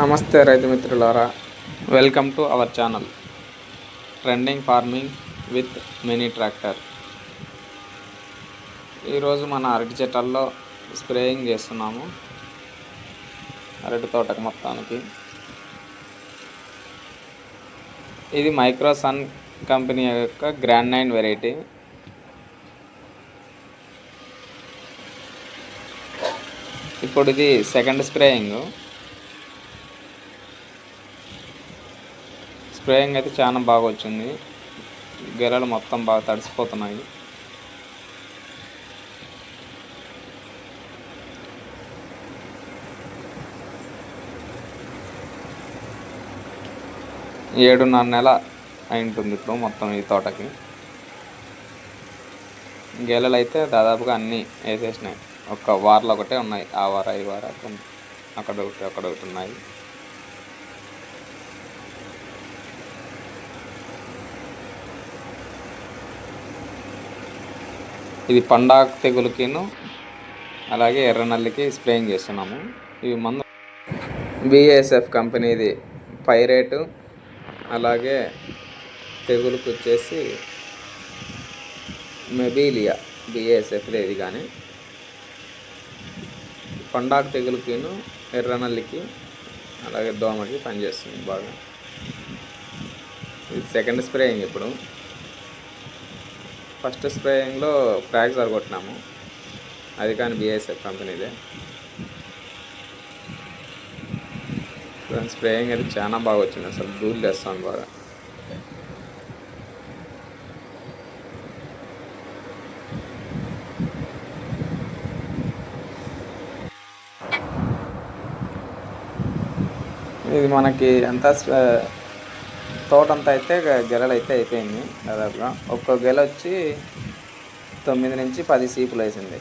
నమస్తే రైతు మిత్రులారా. Welcome to our channel trending farming with mini tractor ఈరోజు మన అరటి చెట్లలో స్ప్రేయింగ్ చేస్తున్నాము. అరటి తోటకు మొత్తానికి. ఇది మైక్రోసన్ కంపెనీ యొక్క గ్రాండ్ నైన్ వెరైటీ ఇప్పుడు ఇది సెకండ్ స్ప్రేయింగ్ స్ప్రేయింగ్ అయితే చాలా బాగా వచ్చింది. గెలలు మొత్తం బాగా తడిసిపోతున్నాయి. ఏడున్నర నెల అయి ఉంటుంది ఇప్పుడు మొత్తం ఈ తోటకి. గెలలు అయితే దాదాపుగా అన్నీ వేసేసినాయి. ఒక వారలు ఒకటే ఉన్నాయి. ఆ వార ఈ వార అక్కడ ఒకటి అక్కడ ఒకటి ఉన్నాయి. ఇది పండాక్ తెగులుకిను అలాగే ఎర్రనల్లికి స్ప్రేయింగ్ చేస్తున్నాము. ఇవి మందు బిఎస్ఎఫ్ కంపెనీది పైరేటు అలాగే తెగులుకు వచ్చేసి మెబీలియా బిఏఎస్ఎఫ్లో ఇది కానీ. పండాకు తెగులుకిను ఎర్రనల్లికి అలాగే దోమకి పనిచేస్తుంది బాగా. ఇది సెకండ్ స్ప్రేయింగ్ ఇప్పుడు. ఫస్ట్ స్ప్రేయింగ్లో ఫ్రాక్సర్ కొట్టినాము. అది కానీ బిఎస్ఎఫ్ కంపెనీదే. స్ప్రేయింగ్ అయితే చాలా బాగా వచ్చింది అసలు. ధూళి వేస్తాను బాగా. ఇది మనకి ఎంత స్ప- తోటంతా అయితే గెలలు అయితే అయిపోయింది దాదాపుగా. ఒక్క గెల వచ్చి తొమ్మిది నుంచి పది సీపులు వేసింది.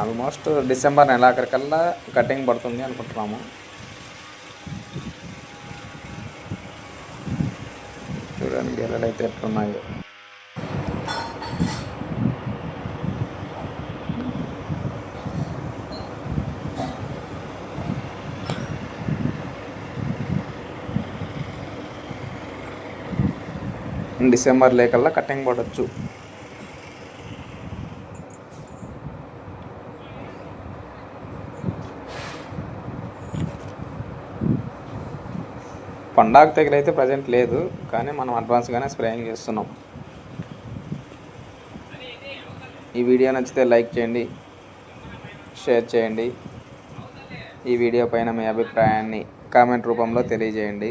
ఆల్మోస్ట్ డిసెంబర్ నెలాఖరికల్లా కటింగ్ పడుతుంది అనుకుంటున్నాము. చూడండి గెలలు అయితే ఎట్లున్నాయో. డిసెంబర్ లేకల్లా కటింగ్ పడవచ్చు పండాగ తెగులు అయితే ప్రజెంట్ లేదు కానీ మనం అడ్వాన్స్గానే స్ప్రేయింగ్ చేస్తున్నాం. ఈ వీడియో నచ్చితే లైక్ చేయండి షేర్ చేయండి. ఈ వీడియో పైన మీ అభిప్రాయాన్ని కామెంట్ రూపంలో తెలియజేయండి.